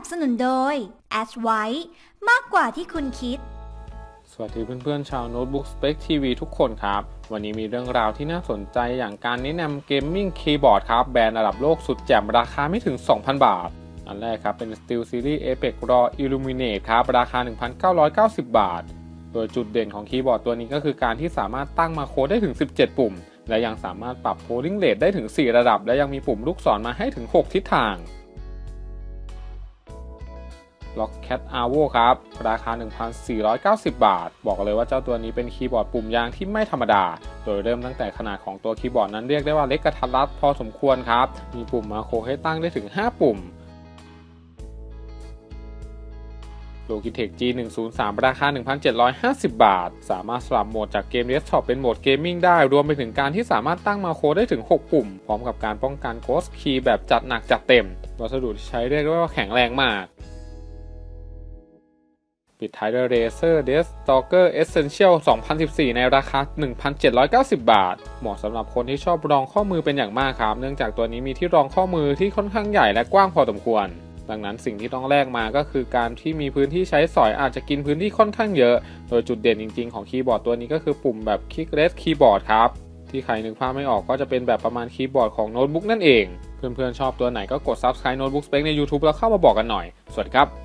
บสนุนโดย a s w i t e มากกว่าที่คุณคิด สวัสดีเพื่อนๆ ชาวโน้ตบุ๊ก Spec TV ทุกคนครับ วันนี้มีเรื่องราวที่น่าสนใจอย่างการแนะนำเกมมิ่งคีย์บอร์ดครับ แบรนด์ระดับโลกสุดแจ่มราคาไม่ถึง 2,000 บาท อันแรกครับเป็น Steel Series Apex Raw Illuminate ครับ ราคา 1,990 บาท โดยจุดเด่นของคีย์บอร์ดตัวนี้ก็คือการที่สามารถตั้งมาโค้ดได้ถึง 17 ปุ่ม และยังสามารถปรับ polling rate ได้ถึง 4 ระดับ และยังมีปุ่มลูกศรมาให้ถึง 6 ทิศทาง Lockcat Avo ครับ ราคา 1,490 บาท บอกเลยว่าเจ้าตัวนี้เป็นคีย์บอร์ดปุ่มยางที่ไม่ธรรมดา โดยเริ่มตั้งแต่ขนาดของตัวคีย์บอร์ดนั้นเรียกได้ว่าเล็กกระทัดรัดพอสมควรครับ มีปุ่มมาโครให้ตั้งได้ถึง 5 ปุ่ม Logitech G103 ราคา 1,750 บาท สามารถสลับโหมดจากเกมเดสก์ท็อปเป็นโหมดเกมมิ่งได้ รวมไปถึงการที่สามารถตั้งมาโคได้ถึง 6 ปุ่ม พร้อมกับการป้องกัน Ghost Key แบบจัดหนักจัดเต็ม วัสดุที่ใช้เรียกได้ว่าแข็งแรงมาก ปิดท้ายด้วย Razer d e Stalker Essential 2014 ในราคา 1,790 บาท เหมาะสำหรับคนที่ชอบรองข้อมือเป็นอย่างมากครับ เนื่องจากตัวนี้มีที่รองข้อมือที่ค่อนข้างใหญ่และกว้างพอสมควร ดังนั้นสิ่งที่ต้องแลกมาก็คือการที่มีพื้นที่ใช้สอยอาจจะกินพื้นที่ค่อนข้างเยอะ โดยจุดเด่นจริง ๆ ของคีย์บอร์ดตัวนี้ก็คือปุ่มแบบ Clickless Keyboard ครับที่ใครนึกภาพไม่ออกก็จะเป็นแบบประมาณคีย์บอร์ดของโน้ตบุ๊กนั่นเอง เพื่อนๆชอบตัวไหนก็กด Subscribe Notebook Spec ใน YouTube แล้วเข้ามาบอกกันหน่อย สวัสดีครับ